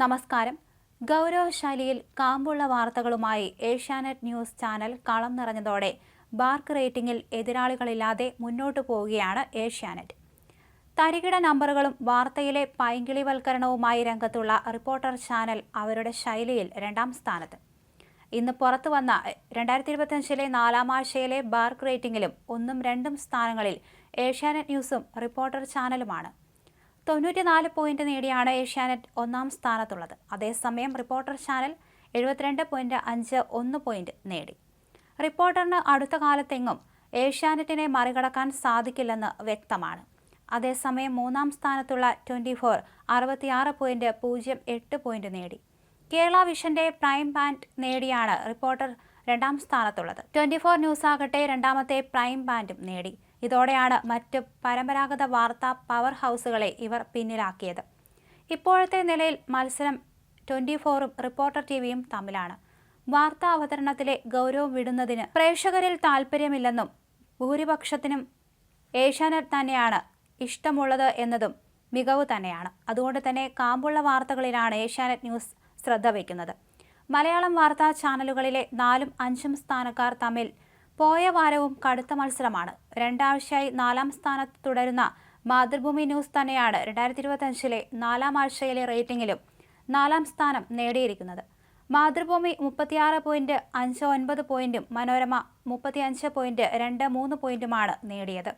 നമസ്കാരം. ഗൗരവശാലിയിൽ കാമ്പുള്ള വാർത്തകളുമായി Asianet news channel കളം നിറഞ്ഞതോടെ ബാർക്ക് റേറ്റിംഗിൽ എതിരാളികളില്ലാതെ മുന്നോട്ട് പോവുകയാണ് ഏഷ്യാനെറ്റ്. തരികിട നമ്പറുകളും വാർത്തയിലെ പൈങ്കിളിവൽക്കരണവുമായി രംഗത്തുള്ള റിപ്പോർട്ടർ ചാനൽ അവരുടെ ശൈലിയിൽ രണ്ടാം സ്ഥാനത്ത്. ഇന്ന് പുറത്തു വന്ന രണ്ടായിരത്തി ഇരുപത്തിയഞ്ചിലെ നാലാം ആഴ്ചയിലെ ബാർക്ക് റേറ്റിംഗിലും ഒന്നും രണ്ടും സ്ഥാനങ്ങളിൽ ഏഷ്യാനെറ്റ് ന്യൂസും റിപ്പോർട്ടർ ചാനലുമാണ്. തൊണ്ണൂറ്റിനാല് പോയിന്റ് നേടിയാണ് ഏഷ്യാനെറ്റ് ഒന്നാം സ്ഥാനത്തുള്ളത്. അതേസമയം റിപ്പോർട്ടർ ചാനൽ എഴുപത്തിരണ്ട് പോയിന്റ് അഞ്ച് ഒന്ന് പോയിന്റ് നേടി. റിപ്പോർട്ടറിന് അടുത്ത കാലത്തെങ്ങും ഏഷ്യാനെറ്റിനെ മറികടക്കാൻ സാധിക്കില്ലെന്ന് വ്യക്തമാണ്. അതേസമയം മൂന്നാം സ്ഥാനത്തുള്ള ട്വന്റി ഫോർ അറുപത്തിയാറ് പോയിന്റ് പൂജ്യം എട്ട് പോയിന്റ് നേടി. കേരള വിഷന്റെ പ്രൈം ബാൻഡ് നേടിയാണ് റിപ്പോർട്ടർ രണ്ടാം സ്ഥാനത്തുള്ളത്. ട്വന്റി ഫോർ ന്യൂസ് ആകട്ടെ രണ്ടാമത്തെ പ്രൈം ബാൻഡും നേടി. ഇതോടെയാണ് മറ്റ് പരമ്പരാഗത വാർത്താ പവർ ഹൗസുകളെ ഇവർ പിന്നിലാക്കിയത്. ഇപ്പോഴത്തെ നിലയിൽ മത്സരം ട്വന്റി ഫോറും റിപ്പോർട്ടർ ടിവിയും തമ്മിലാണ്. വാർത്താ അവതരണത്തിലെ ഗൗരവം വിടുന്നതിന് പ്രേക്ഷകരിൽ താല്പര്യമില്ലെന്നും ഭൂരിപക്ഷത്തിനും ഏഷ്യാനെറ്റ് തന്നെയാണ് ഇഷ്ടമുള്ളത് എന്നതും മികവ് തന്നെയാണ്. അതുകൊണ്ട് തന്നെ കാമ്പുള്ള വാർത്തകളിലാണ് ഏഷ്യാനെറ്റ് ന്യൂസ് ശ്രദ്ധ വയ്ക്കുന്നത് മലയാളം വാർത്താ ചാനലുകളിലെ നാലും അഞ്ചും സ്ഥാനക്കാർ തമ്മിൽ പോയ വാരവും കടുത്ത മത്സരമാണ്. രണ്ടാഴ്ചയായി നാലാം സ്ഥാനത്ത് തുടരുന്ന മാതൃഭൂമി ന്യൂസ് തന്നെയാണ് രണ്ടായിരത്തി ഇരുപത്തഞ്ചിലെ നാലാം ആഴ്ചയിലെ റേറ്റിംഗിലും നാലാം സ്ഥാനം നേടിയിരിക്കുന്നത്. മാതൃഭൂമി മുപ്പത്തിയാറ് പോയിന്റ് അഞ്ച് ഒൻപത് പോയിന്റും മനോരമ മുപ്പത്തിയഞ്ച് പോയിന്റ് രണ്ട് മൂന്ന് പോയിന്റുമാണ് നേടിയത്.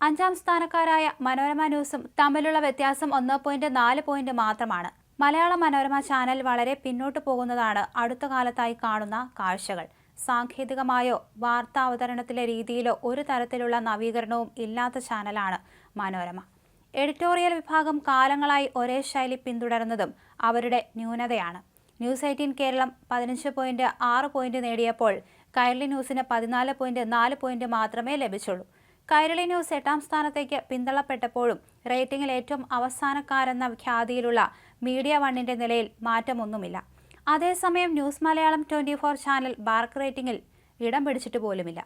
അഞ്ചാം സ്ഥാനക്കാരായ മനോരമ ന്യൂസും തമ്മിലുള്ള വ്യത്യാസം ഒന്ന് പോയിന്റ് നാല് പോയിന്റ് മാത്രമാണ്. മലയാള മനോരമ ചാനൽ വളരെ പിന്നോട്ട് പോകുന്നതാണ് അടുത്ത കാലത്തായി കാണുന്ന കാഴ്ചകൾ. സാങ്കേതികമായോ വാർത്താ അവതരണത്തിലെ രീതിയിലോ ഒരു തരത്തിലുള്ള നവീകരണവും ഇല്ലാത്ത ചാനലാണ് മനോരമ. എഡിറ്റോറിയൽ വിഭാഗം കാലങ്ങളായി ഒരേ ശൈലി പിന്തുടരുന്നതും അവരുടെ ന്യൂനതയാണ്. ന്യൂസ് എയ്റ്റീൻ കേരളം പതിനഞ്ച് പോയിന്റ് ആറ് പോയിന്റ് നേടിയപ്പോൾ കൈർലി ന്യൂസിന് പതിനാല് പോയിന്റ് നാല് പോയിന്റ് മാത്രമേ ലഭിച്ചുള്ളൂ. കൈരളി ന്യൂസ് എട്ടാം സ്ഥാനത്തേക്ക് പിന്തള്ളപ്പെട്ടപ്പോഴും റേറ്റിംഗിൽ ഏറ്റവും അവസാനക്കാരെന്ന ഖ്യാതിയിലുള്ള മീഡിയ വണ്ണിന്റെ നിലയിൽ മാറ്റമൊന്നുമില്ല. അതേസമയം news Malayalam twenty four channel BARC റേറ്റിംഗിൽ ഇടം പിടിച്ചിട്ട് പോലുമില്ല.